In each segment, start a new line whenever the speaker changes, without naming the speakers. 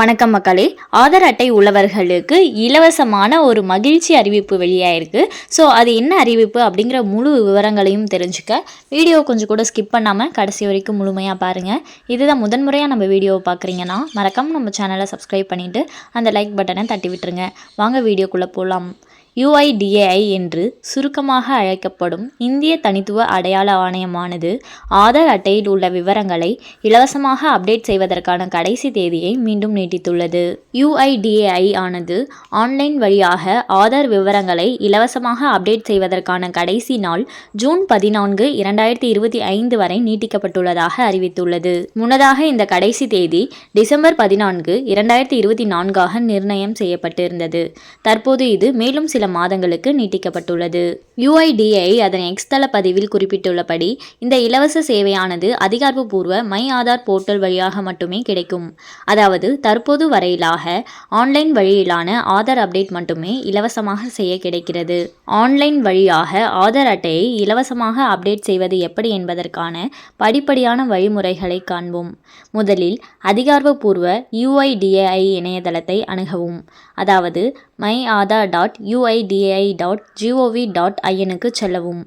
வணக்கம் மக்களே. ஆதார் அட்டை உள்ளவர்களுக்கு இலவசமான ஒரு மகிழ்ச்சி அறிவிப்பு வெளியாயிருக்கு. ஸோ அது என்ன அறிவிப்பு அப்படிங்கிற முழு விவரங்களையும் தெரிஞ்சுக்க வீடியோ கொஞ்சம் கூட ஸ்கிப் பண்ணாமல் கடைசி வரைக்கும் முழுமையாக பாருங்கள் இதுதான் முதன்முறையாக நம்ம வீடியோவை பார்க்குறீங்கன்னா மறக்காமல் நம்ம சேனலை சப்ஸ்கிரைப் பண்ணிவிட்டு அந்த லைக் பட்டனை தட்டி விட்டுருங்க. வாங்க வீடியோக்குள்ளே போகலாம் யுஐடிஏஐ என்று சுருக்கமாக அழைக்கப்படும் இந்திய தனித்துவ அடையாள ஆணையமானது ஆதார் அட்டையில் உள்ள விவரங்களை இலவசமாக அப்டேட் செய்வதற்கான கடைசி தேதியை மீண்டும் நீட்டித்துள்ளது. யுஐடிஏஐ ஆனது ஆன்லைன் வழியாக ஆதார் விவரங்களை இலவசமாக அப்டேட் செய்வதற்கான கடைசி நாள் ஜூன் பதினான்கு இரண்டாயிரத்தி இருபத்தி ஐந்து வரை நீட்டிக்கப்பட்டுள்ளதாக அறிவித்துள்ளது. முன்னதாக இந்த கடைசி தேதி டிசம்பர் பதினான்கு இரண்டாயிரத்தி இருபத்தி நான்காக நிர்ணயம் செய்யப்பட்டிருந்தது. தற்போது இது மேலும் சில மாதங்களுக்கு நீட்டிக்கப்பட்டுள்ளது. யுஐடிஐ அதன் எக்ஸ்தல பதிவில் குறிப்பிட்டுள்ளபடி இந்த இலவச சேவையானது அதிகாரப்பூர்வ மை ஆதார் போர்ட்டல் வழியாக மட்டுமே கிடைக்கும். அதாவது தற்போது வரையிலாக ஆன்லைன் வழியிலான ஆதார் அப்டேட் மட்டுமே இலவசமாக செய்ய கிடைக்கிறது. ஆன்லைன் வழியாக ஆதார் அட்டையை இலவசமாக அப்டேட் செய்வது எப்படி என்பதற்கான படிப்படியான வழிமுறைகளை காண்போம். முதலில் அதிகாரப்பூர்வ யுஐடிஏஐ இணையதளத்தை அணுகவும். அதாவது my Aadhaar dot UIDAI dot gov dot ஐஎனுக்கு செல்லவும்.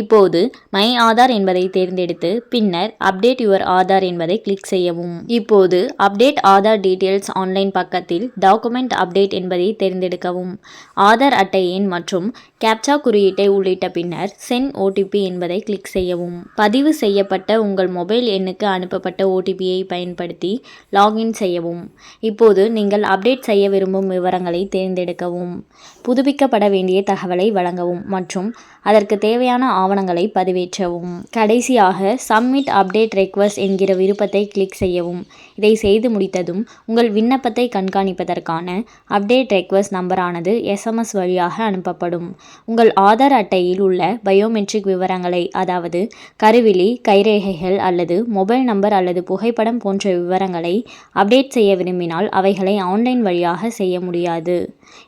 இப்போது மை ஆதார் என்பதை தேர்ந்தெடுத்து பின்னர் அப்டேட் யுவர் ஆதார் என்பதை கிளிக் செய்யவும். இப்போது அப்டேட் ஆதார் டீட்டெயில்ஸ் ஆன்லைன் பக்கத்தில் டாக்குமெண்ட் அப்டேட் என்பதை தேர்ந்தெடுக்கவும். ஆதார் அட்டை எண் மற்றும் கேப்சா குறியீட்டை உள்ளிட்ட பின்னர் சென் ஓடிபி என்பதை கிளிக் செய்யவும். பதிவு செய்யப்பட்ட உங்கள் மொபைல் எண்ணுக்கு அனுப்பப்பட்ட ஓடிபியை பயன்படுத்தி லாகின் செய்யவும். இப்போது நீங்கள் அப்டேட் செய்ய விரும்பும் விவரங்களை தேர்ந்தெடுக்கவும் புதுப்பிக்கப்பட வேண்டிய தகவலை வழங்கவும் மற்றும் அதற்கு தேவையான ஆவணங்களை பதிவேற்றவும். கடைசியாக சப்மிட் அப்டேட் ரெக்வஸ்ட் என்கிற விருப்பத்தை கிளிக் செய்யவும். இதை செய்து முடித்ததும் உங்கள் விண்ணப்பத்தை கண்காணிப்பதற்கான அப்டேட் ரெக்வஸ்ட் நம்பரானது எஸ்எம்எஸ் வழியாக அனுப்பப்படும். உங்கள் ஆதார் அட்டையில் உள்ள பயோமெட்ரிக் விவரங்களை அதாவது கருவிழி கைரேகைகள் அல்லது மொபைல் நம்பர் அல்லது புகைப்படம் போன்ற விவரங்களை அப்டேட் செய்ய விரும்பினால் அவைகளை ஆன்லைன் வழியாக செய்ய முடியாது.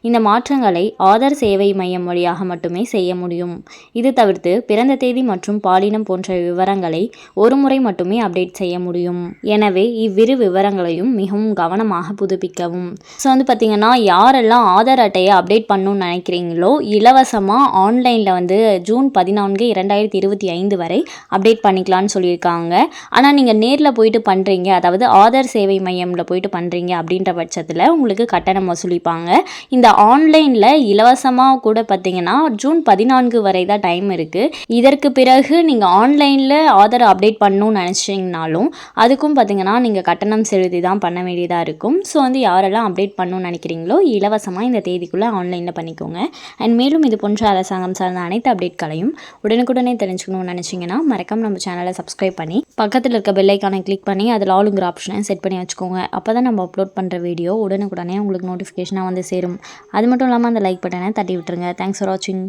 இந்த மாற்றங்களை ஆதார் சேவை மையம் வழியாக மட்டுமே செய்ய முடியும். இது தவிர்த்து பிறந்த தேதி மற்றும் பாலினம் போன்ற விவரங்களை ஒரு முறை மட்டுமே அப்டேட் செய்ய முடியும். எனவே இவ்விரு விவரங்களையும் மிகவும் கவனமாக புதுப்பிக்கவும். ஸோ வந்து பார்த்தீங்கன்னா யாரெல்லாம் ஆதார் அட்டையை அப்டேட் பண்ணணும்னு நினைக்கிறீங்களோ இலவசமாக ஆன்லைனில் வந்து ஜூன் பதினான்கு இரண்டாயிரத்தி இருபத்தி ஐந்து வரை அப்டேட் பண்ணிக்கலாம்னு சொல்லியிருக்காங்க. ஆனால் நீங்கள் நேரில் போயிட்டு பண்ணுறீங்க அதாவது ஆதார் சேவை மையமில் போயிட்டு பண்ணுறீங்க அப்படின்ற பட்சத்தில் உங்களுக்கு கட்டணம் வசூலிப்பாங்க. இந்த ஆன்லைனில் இலவசமாக கூட பார்த்தீங்கன்னா ஜூன் பதினான்கு வரை வரை தான் டைம் இருக்குது இதற்கு பிறகு நீங்கள் ஆன்லைனில் ஆதார் அப்டேட் பண்ணணும்னு நினச்சிங்கனாலும் அதுக்கும் பார்த்தீங்கன்னா நீங்கள் கட்டணம் செலுத்தி தான் பண்ண வேண்டியதாக இருக்கும். ஸோ வந்து யாரெல்லாம் அப்டேட் பண்ணணும்னு நினைக்கிறீங்களோ இலவசமாக இந்த தேதிக்குள்ளே ஆன்லைனில் பண்ணிக்கோங்க. அண்ட் மேலும் இது போன்ற அரசாங்கம் சார்ந்த அனைத்து அப்டேட்களையும் உடனுக்குடனே தெரிஞ்சுக்கணும்னு நினச்சிங்கன்னா மறக்காம நம்ம சேனலை சப்ஸ்கிரைப் பண்ணி பக்கத்தில் இருக்க பெல்லைக்கானை கிளிக் பண்ணி அதில் ஆளுங்கிற ஆப்ஷனை செட் பண்ணி வச்சுக்கோங்க. அப்போ தான் நம்ம அப்லோட் பண்ணுற வீடியோ உடனுக்குடனே உங்களுக்கு நோட்டிஃபிகேஷனாக வந்து சேரும். அது மட்டும் இல்லாமல் அந்த லைக் பட்டனை தட்டி விட்டுருங்க. தேங்க்ஸ் ஃபார் வாட்சிங்